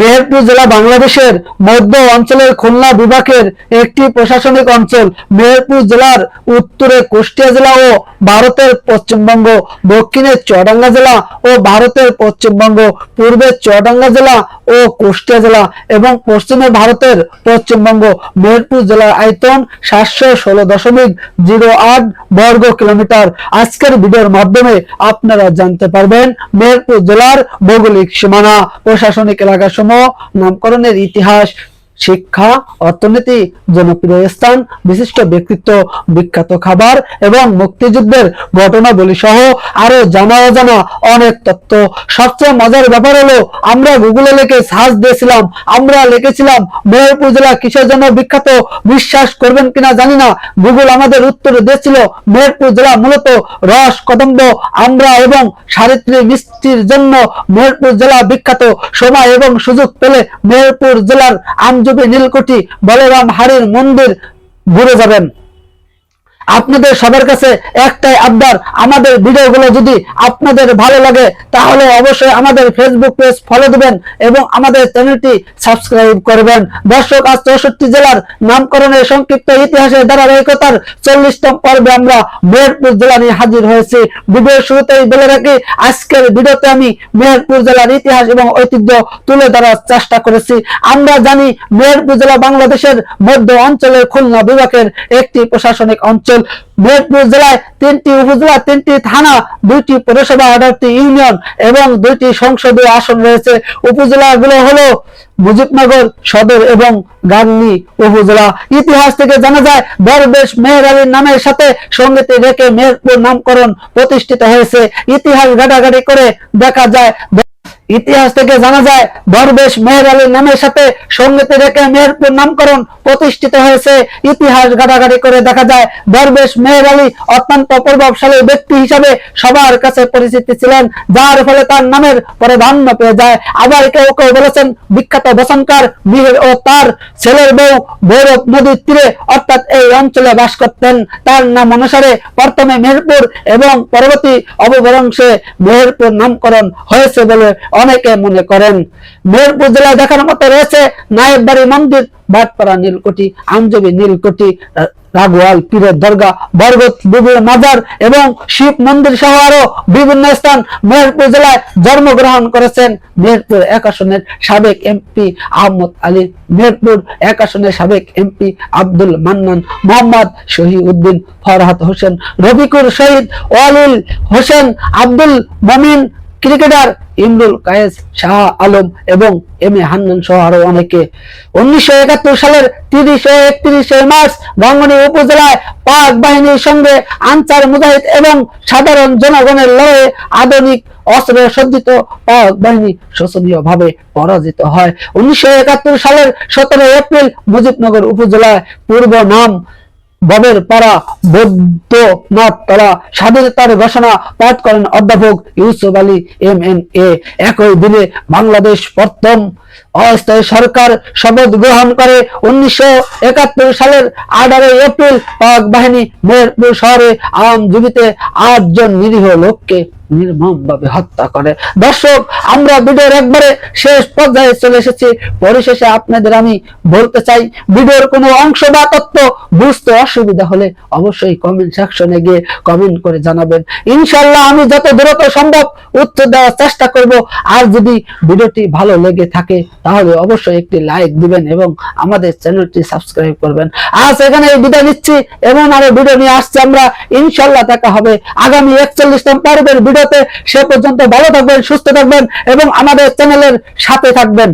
মেহেরপুর জেলা বাংলাদেশের মধ্য অঞ্চলের খুলনা বিভাগের একটি প্রশাসনিক অঞ্চল। মেহেরপুর জেলার উত্তরে কুষ্টিয়া জেলা ও ভারতের পশ্চিমবঙ্গ, দক্ষিণে চুয়াডাঙ্গা জেলা ও ভারতের পশ্চিমবঙ্গ, পূর্বে চুয়াডাঙ্গা জেলা ও কুষ্টিয়া জেলা এবং পশ্চিমে ভারতের পশ্চিমবঙ্গ। মেহেরপুর জেলার আয়তন সাতশো ষোলো দশমিক জিরো আট বর্গ কিলোমিটার। আজকের ভিডিওর মাধ্যমে আপনারা জানতে পারবেন মেহেরপুর জেলার ভৌগোলিক সীমানা, প্রশাসনিক এলাকাসমূহ নামকরণের ইতিহাস শিক্ষা, অর্থনীতি, জনপ্রিয় স্থান, বিশিষ্ট ব্যক্তিত্ব, বিখ্যাত খাবার এবং মুক্তিযুদ্ধের ঘটনাবলী সহ আরও জানা অজানা অনেক তথ্য। সবচেয়ে মজার ব্যাপার হলো, আমরা গুগলে লিখে সার্চ দিয়েছিলাম, আমরা লিখেছিলাম মেহেরপুর জেলা কিসের জন্য বিখ্যাত, বিশ্বাস করবেন কিনা জানি না, গুগল আমাদের উত্তর দিয়েছিল মেহেরপুর জেলা মূলত রস কদম্ব, আমরা এবং সারিত্রী মিষ্টির জন্য মেহেরপুর জেলা বিখ্যাত, সময় এবং সুযোগ পেলে মেহেরপুর জেলার আমজুবি নীলকুঠি বলরাম হাড়ির মন্দির ঘুরে যাবেন। আপনাদের সবার কাছে একটাই আবদার, আমাদের ভিডিওগুলো যদি আপনাদের ভালো লাগে, তাহলে অবশ্যই আমাদের ফেসবুক পেজ ফলো দিবেন এবং আমাদের চ্যানেলটি সাবস্ক্রাইব করবেন। দর্শক, আজ চৌষট্টি জেলার নামকরণের সংক্ষিপ্ত ইতিহাসের ধারাবাহিকতার চল্লিশতম পর্বে আমরা মেহেরপুর জেলা নিয়ে হাজির হয়েছি। ভিডিওর শুরুতেই বলে রাখি, আজকের ভিডিওতে আমি মেহেরপুর জেলার ইতিহাস এবং ঐতিহ্য তুলে ধরার চেষ্টা করেছি। আমরা জানি, মেহেরপুর জেলা বাংলাদেশের মধ্য অঞ্চলের খুলনা বিভাগের একটি প্রশাসনিক অঞ্চল। মেহেরপুর জেলায় তিনটি উপজেলা, তিনটি থানা, দুইটি পৌরসভা, আঠারোটি ইউনিয়ন এবং দুইটি সংসদীয় আসন রয়েছে। উপজেলাগুলো হলো মুজিবনগর সদর এবং গাংনী উপজেলা। ইতিহাস থেকে জানা যায় দরবেশ মেহের আলীর নামের সাথে সঙ্গীতে রেখে মেহেরপুর নামকরণ প্রতিষ্ঠিত হয়েছে। ইতিহাস ঘাটাঘাটি করে দেখা যায় ইতিহাস থেকে জানা যায় দরবেশ মেহের আলীর নামের সাথে সঙ্গীতে রেখে মেহেরপুর নামকরণ প্রতিষ্ঠিত হয়েছে। ইতিহাস ঘাটাঘাটি করে দেখা যায় দরবেশ মেহের আলী অত্যন্ত প্রভাবশালী ব্যক্তি হিসাবে সবার কাছে পরিচিতি ছিলেন, যার ফলে তার নামের প্রাধান্য পেয়ে যায়। আবার কেউ কেউ বলেছেন, বিখ্যাত বসনকার মিহির ও তার ছেলের বউ ভৈরব নদীর তীরে অর্থাৎ এই অঞ্চলে বাস করতেন। তার নাম অনুসারে প্রথমে মেহেরপুর এবং পরবর্তী অবভ্রংশে মেহেরপুর নামকরণ হয়েছে বলে অনেকে মনে করেন। মেহেরপুর জেলায় দেখার মতো রয়েছে নায়েব বাড়ি মন্দির, বাটপাড়া নীলকুঠি আমজবি নীলকুঠি রাঘোয়াল পীরের দরগা বরগত বিবির মাজার এবং শিব মন্দির সহ আরও বিভিন্ন স্থান মেহেরপুর জেলায় জন্মগ্রহণ করেছেন মেহেরপুর এক আসনের সাবেক এমপি আহমদ আলী, মেহেরপুর এক আসনের সাবেক এমপি আব্দুল মান্নান, মোহাম্মদ শহীউদ্দিন ফরহাদ হোসেন, রফিকুর শহীদ ওয়ালুল হোসেন, আব্দুল মমিন ক্রিকেটার ইমরুল কায়েস, শাহ আলম এবং এম এ হান্নান সহ আরও অনেকে। উনিশশো একাত্তর সালের তিরিশ একত্রিশে মার্চ গাঙ্গনী উপজেলায় পাক বাহিনীর সঙ্গে আনসার মুজাহিদ এবং সাধারণ জনগণের লড়াইয়ে আধুনিক অস্ত্রে সজ্জিত পাক বাহিনী শোচনীয় ভাবে পরাজিত হয়। উনিশশো একাত্তর সালের সতেরো এপ্রিল মুজিবনগর উপজেলায় পূর্ব নাম ববের পাড়া বৌদ্ধনাথ তারা স্বাধীনতার ঘোষণা পাঠ করেন অধ্যাপক Yusuf Ali M N A. একই দিনে বাংলাদেশ প্রথম অস্থায়ী সরকার শপথ গ্রহণ করে উনিশশো একাত্তর সালের আঠারোই এপ্রিল পাক বাহিনী মেহেরপুর শহরে আইনজীবীতে আটজন নিরীহ লোককে নির্মমভাবে হত্যা করে। দর্শক, আমরা ভিডিওর একবারে শেষ পর্যায়ে চলে এসেছি। পরিশেষে আপনাদের আমি বলতে চাই, ভিডিওর কোনো অংশ বা তথ্য বুঝতে অসুবিধা হলে অবশ্যই কমেন্ট সেকশনে গিয়ে কমেন্ট করে জানাবেন। ইনশাল্লাহ আমি যত দ্রুত সম্ভব উত্তর দেওয়ার চেষ্টা করব। আর যদি ভিডিওটি ভালো লেগে থাকে, তাহলে অবশ্যই একটি লাইক দিবেন এবং আমাদের চ্যানেলটি সাবস্ক্রাইব করবেন। আজ এখানে বিদায় নিচ্ছি। এবং আরও ভিডিও নিয়ে আসছি আমরা। ইনশাল্লাহ দেখা হবে আগামী একচল্লিশতম পর্বের ভিডিওতে সে পর্যন্ত ভালো থাকবেন সুস্থ থাকবেন এবং আমাদের চ্যানেলের সাথে থাকবেন।